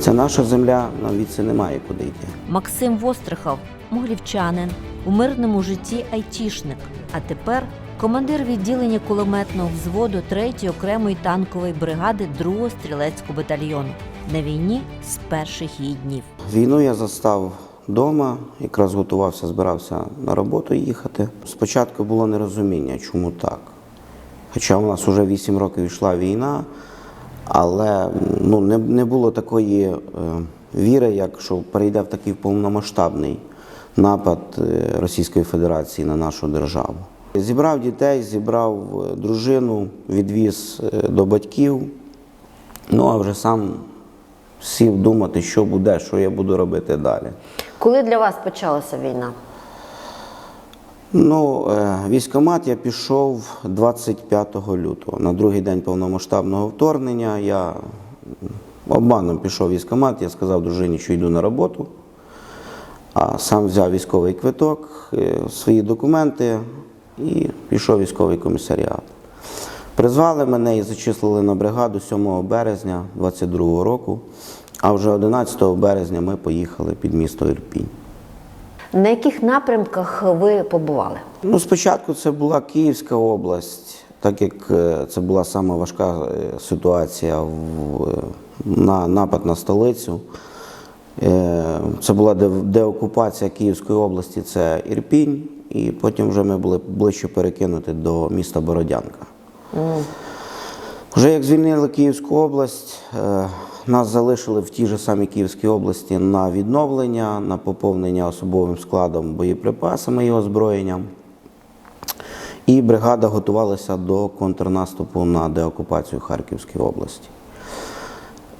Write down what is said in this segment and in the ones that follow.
Це наша земля, нам від це немає куди йти. Максим Вострихов, могилівчанин, у мирному житті айтішник, а тепер командир відділення кулеметного взводу 3-ї окремої танкової бригади 2-го стрілецького батальйону на війні з перших її днів. Війну я застав вдома, якраз готувався, збирався на роботу їхати. Спочатку було нерозуміння, чому так. Хоча у нас вже 8 років йшла війна, але ну, не, не було такої е, віри, як що перейде в такий повномасштабний напад е, Російської Федерації на нашу державу. Зібрав дітей, зібрав е, дружину, відвіз е, до батьків. Ну а вже сам сів думати, що буде, що я буду робити далі. Коли для вас почалася війна? Ну, е, військкомат я пішов 25 лютого. На другий день повномасштабного вторгнення я обманом пішов в військкомат, я сказав дружині, що йду на роботу, а сам взяв військовий квиток, е, свої документи і пішов військовий комісаріат. Призвали мене і зачислили на бригаду 7 березня 22 року, а вже 11 березня ми поїхали під місто Ірпінь. На яких напрямках ви побували? Ну, спочатку це була Київська область, так як е, це була сама важка е, ситуація в, е, на напад на столицю. Це була деокупація Київської області, це Ірпінь, і потім вже ми були ближче перекинуті до міста Бородянка. Вже як звільнили Київську область, нас залишили в тій же самій Київській області на відновлення, на поповнення особовим складом боєприпасами і озброєнням. І бригада готувалася до контрнаступу на деокупацію Харківської області.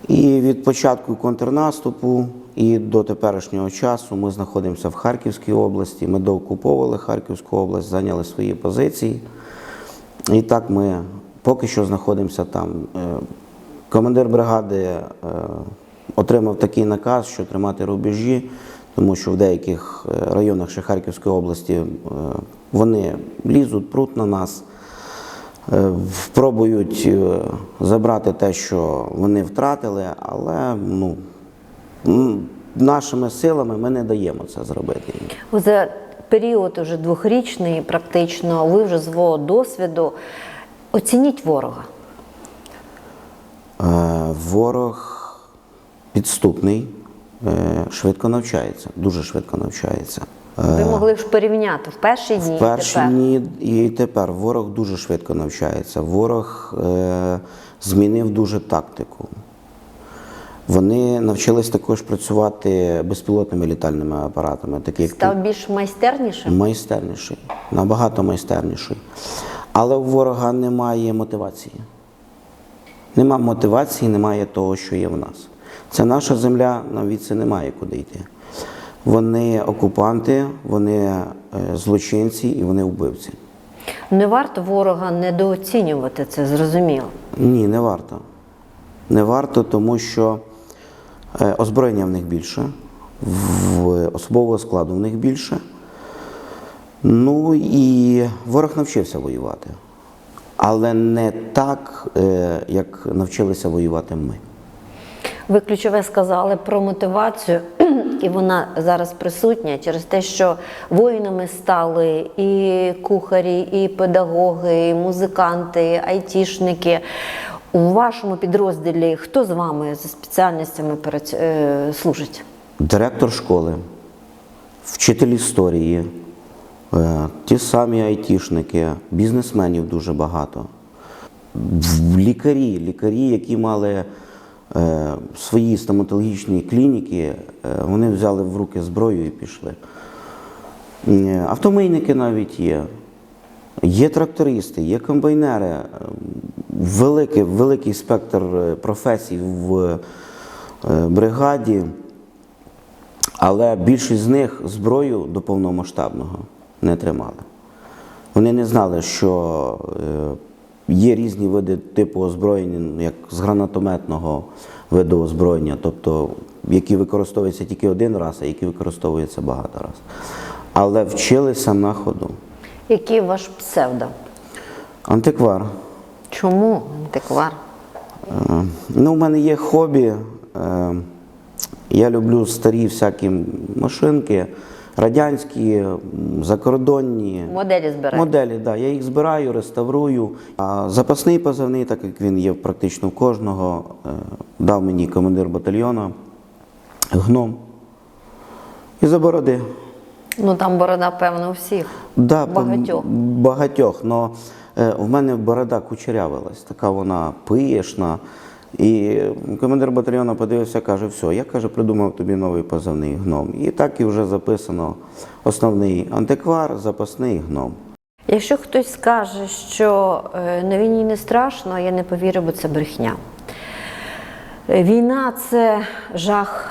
І від початку контрнаступу і до теперішнього часу ми знаходимося в Харківській області. Ми доокуповували Харківську область, зайняли свої позиції. І так ми поки що знаходимося там. Командир бригади е, отримав такий наказ, що тримати рубежі, тому що в деяких е, районах ще Харківської області е, вони лізуть, пруть на нас, пробують забрати те, що вони втратили, але ну, нашими силами ми не даємо це зробити. За період уже двохрічний, практично, ви вже свого досвіду. Оцініть ворога. Е, Ворог підступний, е, швидко навчається, дуже швидко навчається. Ви могли ж порівняти в перші дні В перші дні і тепер ворог дуже швидко навчається. Ворог е, змінив дуже тактику. Вони навчились також працювати безпілотними літальними апаратами, такі Став більш майстернішим. майстерніший, набагато майстерніший. Але у ворога немає мотивації. Нема мотивації, немає того, що є в нас. Це наша земля, нам від це немає куди йти. Вони окупанти, вони е, злочинці і вони вбивці. Не варто ворога недооцінювати це, зрозуміло. Ні, не варто. Не варто, тому що е, озброєння в них більше, в особового складу в них більше. Ну і ворог навчився воювати. Але не так, е, як навчилися воювати ми. Ви ключове сказали про мотивацію, і вона зараз присутня через те, що воїнами стали і кухарі, і педагоги, і музиканти, і айтішники. У вашому підрозділі хто з вами за спеціальностями е, служить? Директор школи, вчитель історії, ті самі айтішники, бізнесменів дуже багато. Лікарі, лікарі, які мали е, свої стоматологічні клініки, е, вони взяли в руки зброю і пішли. Е, Автомийники навіть є. Є трактористи, є комбайнери, е, великий, великий спектр е, професій в е, бригаді. Але більшість з них зброю до повномасштабного не тримали. Вони не знали, що е, є різні види типу озброєння, як з гранатометного виду озброєння, тобто які використовуються тільки один раз, а які використовуються багато разів. Але вчилися на ходу. Який ваш псевдо? Антиквар. Чому антиквар? Е, Ну, у мене є хобі Е, я люблю старі всякі машинки, радянські, закордонні. Моделі збираєте? Моделі, да. Я їх збираю, реставрую. А запасний позивний, так як він є практично в кожного, е, дав мені командир батальйону гном. І за бороди. Ну там борода, певно, у всіх. Да, Багатьох. Багатьох. Но е, в мене борода кучерявилась, така вона пишна. І командир батальйону подивився, каже, все, я каже, придумав тобі новий позивний гном. І так і вже записано основний антиквар, запасний гном. Якщо хтось скаже, що е, на війні не страшно, я не повірю, бо це брехня. Війна це жах,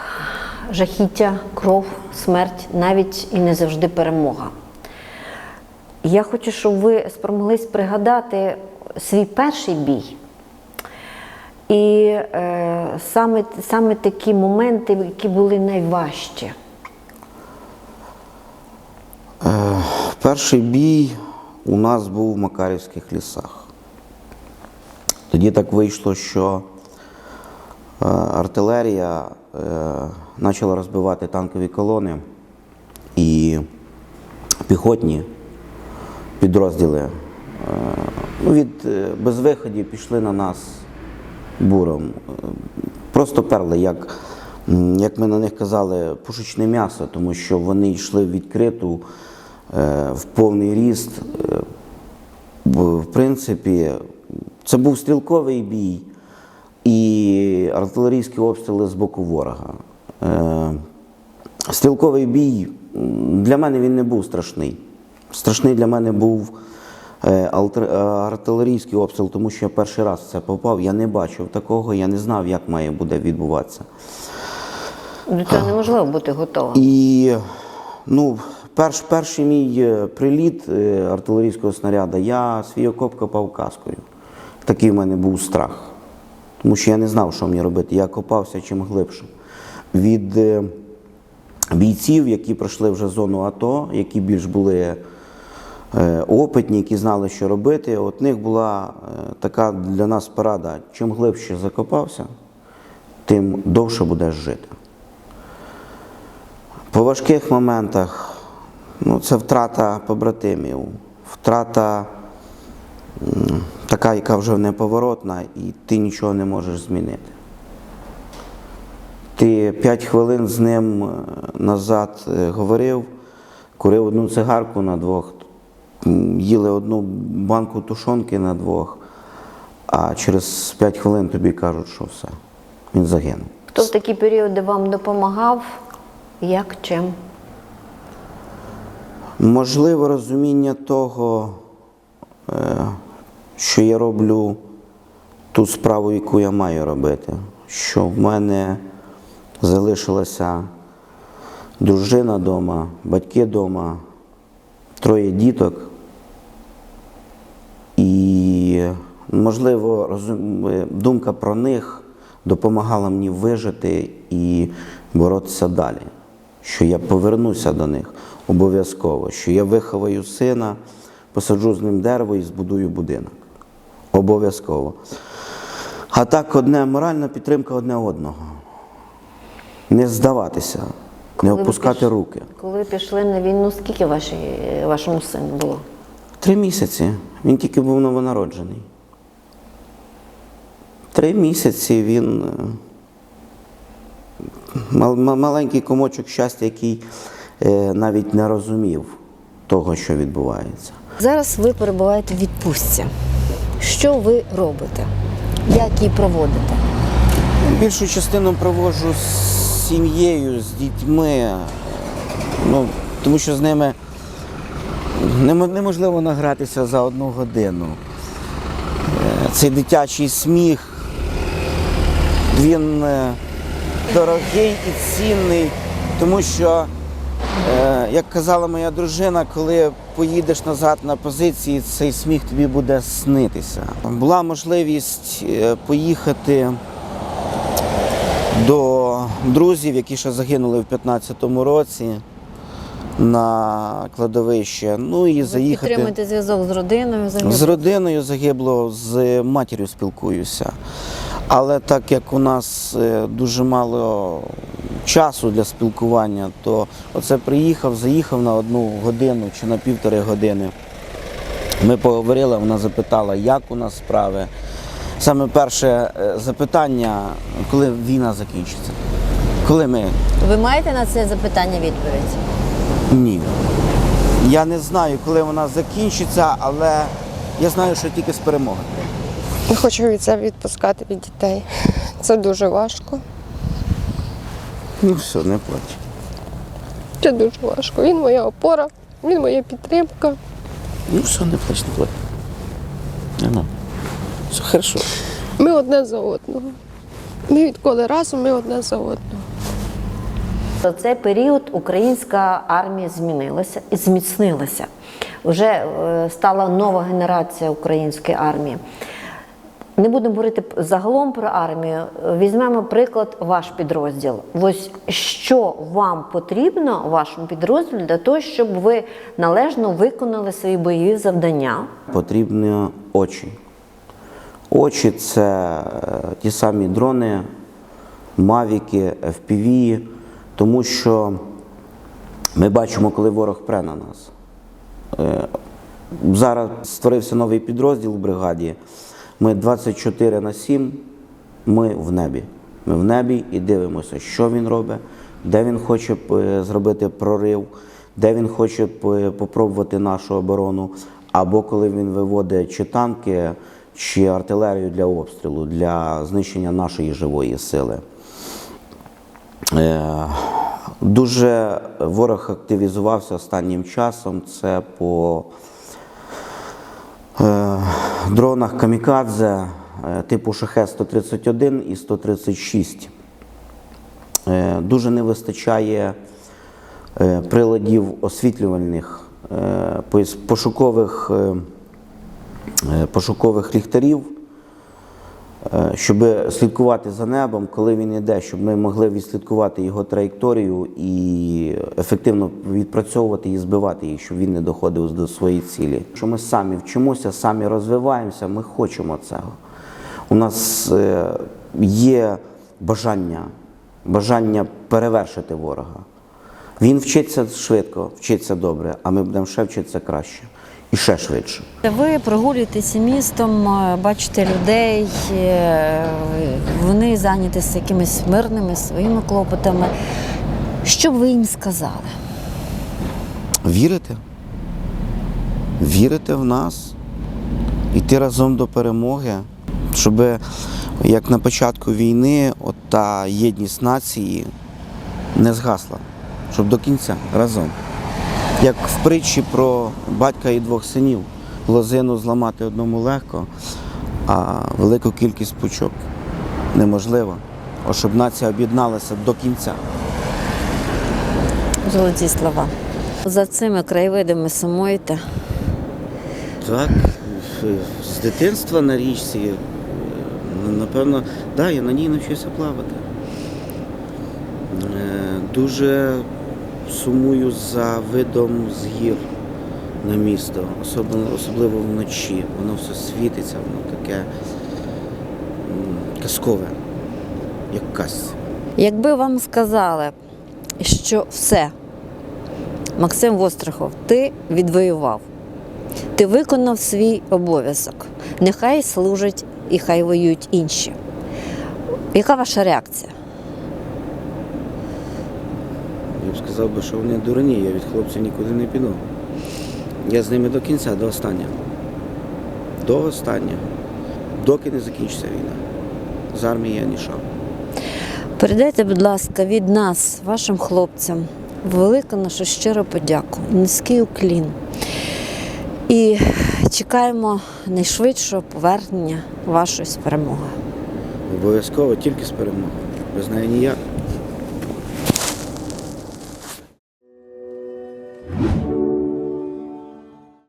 жахіття, кров, смерть, навіть і не завжди перемога. Я хочу, щоб ви спромоглись пригадати свій перший бій. І е, саме, саме такі моменти, які були найважчі. Перший бій у нас був в Макарівських лісах. Тоді так вийшло, що е, артилерія е, почала розбивати танкові колони і піхотні підрозділи е, ну, від е, безвиходів пішли на нас буром. Просто перли, як, як ми на них казали, пушечне м'ясо, тому що вони йшли в відкриту, е, в повний ріст. Е, В принципі, це був стрілковий бій і артилерійські обстріли з боку ворога. Е, Стрілковий бій для мене він не був страшний. Страшний для мене був артилерійський обстріл, тому що я перший раз в це попав. Я не бачив такого, я не знав, як має буде відбуватися. До цього неможливо бути готовим. І ну, перш, перший мій е, приліт е, артилерійського снаряда, я свій окоп копав каскою. Такий в мене був страх. Тому що я не знав, що мені робити. Я копався чим глибше. Від е, бійців, які пройшли вже зону АТО, які більш були е, опитні, які знали, що робити, от них була е, така для нас порада: чим глибше закопався, тим довше будеш жити. По важких моментах ну, це втрата побратимів, втрата така, яка вже неповоротна, і ти нічого не можеш змінити. Ти п'ять хвилин з ним е, назад е, говорив, курив одну цигарку на двох, їли одну банку тушонки на двох, а через п'ять хвилин тобі кажуть, що все, він загинув. Хто в такі періоди вам допомагав? Як чим? Можливо, розуміння того, е, що я роблю ту справу, яку я маю робити, що в мене залишилася дружина вдома, батьки вдома, троє діток. І, можливо, розум- е, думка про них допомагала мені вижити і боротися далі. Що я повернуся до них обов'язково, що я виховаю сина, посаджу з ним дерево і збудую будинок. Обов'язково. А так, одне моральна підтримка одне одного. Не здаватися, не Коли опускати піш- руки. Коли пішли на війну, скільки вашій, вашому сину було? Три місяці. Він тільки був новонароджений. Три місяці він е, мал- ма- маленький комочок щастя, який е, навіть не розумів того, що відбувається. Зараз ви перебуваєте в відпустці. Що ви робите? Як її проводите? Більшу частину проводжу з сім'єю, з дітьми, е, ну, тому що з ними неможливо награтися за одну годину. Е, Цей дитячий сміх, він е, дорогий і цінний, тому що, е, як казала моя дружина, коли поїдеш назад на позиції, цей сміх тобі буде снитися. Була можливість поїхати до друзів, які ще загинули в 15-му році на кладовище. Ну і заїхати. Підтримуєте зв'язок з родиною? З родиною загибло, з матір'ю спілкуюся. Але так як у нас е, дуже мало часу для спілкування, то оце приїхав, заїхав на одну годину чи на півтори години. Ми поговорили, вона запитала, як у нас справи. Саме перше е, запитання, коли війна закінчиться. Коли ми Ви маєте на це запитання відповідь? Ні. Я не знаю, коли вона закінчиться, але я знаю, що тільки з перемоги. Не хочу від себе відпускати від дітей. Це дуже важко. Ну все, не плач. Це дуже важко. Він моя опора, він моя підтримка. Ну все, не плач, не плач. Ну, все хорошо. Ми одне за одного. Ми відколи разом, ми одне за одного. За цей період українська армія змінилася і зміцнилася. Вже е, стала нова генерація української армії. Не будемо говорити загалом про армію. Візьмемо приклад ваш підрозділ. Ось що вам потрібно вашому підрозділі для того, щоб ви належно виконали свої бойові завдання. Потрібні очі. Очі це е, ті самі дрони, мавіки, FPV, тому що ми бачимо, коли ворог пре на нас. Е, Зараз створився новий підрозділ в бригаді. Ми 24 на 7, ми в небі. Ми в небі і дивимося, що він робить, де він хоче е, зробити прорив, де він хоче е, попробувати нашу оборону, або коли він виводить чи танки, чи артилерію для обстрілу, для знищення нашої живої сили. Е, Дуже ворог активізувався останнім часом. Це по е, дронах Камікадзе е, типу Шахет 131 і 136. Е, Дуже не вистачає приладів освітлювальних, пошукових, пошукових ліхтарів, щоб слідкувати за небом, коли він йде, щоб ми могли відслідкувати його траєкторію і ефективно відпрацьовувати і збивати їх, щоб він не доходив до своєї цілі. Що ми самі вчимося, самі розвиваємося, ми хочемо цього. У нас е, є бажання, бажання перевершити ворога. Він вчиться швидко, вчиться добре, а ми будемо ще вчитися краще і ще швидше. Ви прогулюєтеся містом, е, бачите людей, е, вони зайняті якимись мирними своїми клопотами. Що б ви їм сказали? Вірите? Вірите в нас, йти разом до перемоги, щоб як на початку війни, от та єдність нації не згасла, щоб до кінця разом. Як в притчі про батька і двох синів, лозину зламати одному легко, а велику кількість пучок неможливо. О, щоб нація об'єдналася до кінця. Золоті слова. За цими краєвидами сумуєте. Так, з дитинства на річці, е, напевно, да, я на ній навчився плавати. Е, Дуже сумую за видом з гір на місто, особливо, особливо вночі. Воно все світиться, воно таке казкове, як казці. Якби вам сказали, що все, Максим Вострихов, ти відвоював, ти виконав свій обов'язок. Нехай служать і хай воюють інші. Яка ваша реакція? Я б сказав би, що вони дурні, я від хлопців нікуди не піду. Я з ними до кінця, до останнього. До останнього. Доки не закінчиться війна. З армії я не йшов. Передайте, будь ласка, від нас, вашим хлопцям, велику нашу щиру подяку, низький уклін. І чекаємо найшвидшого повернення вашої з перемоги. Обов'язково тільки з перемогою. Без неї ніяк.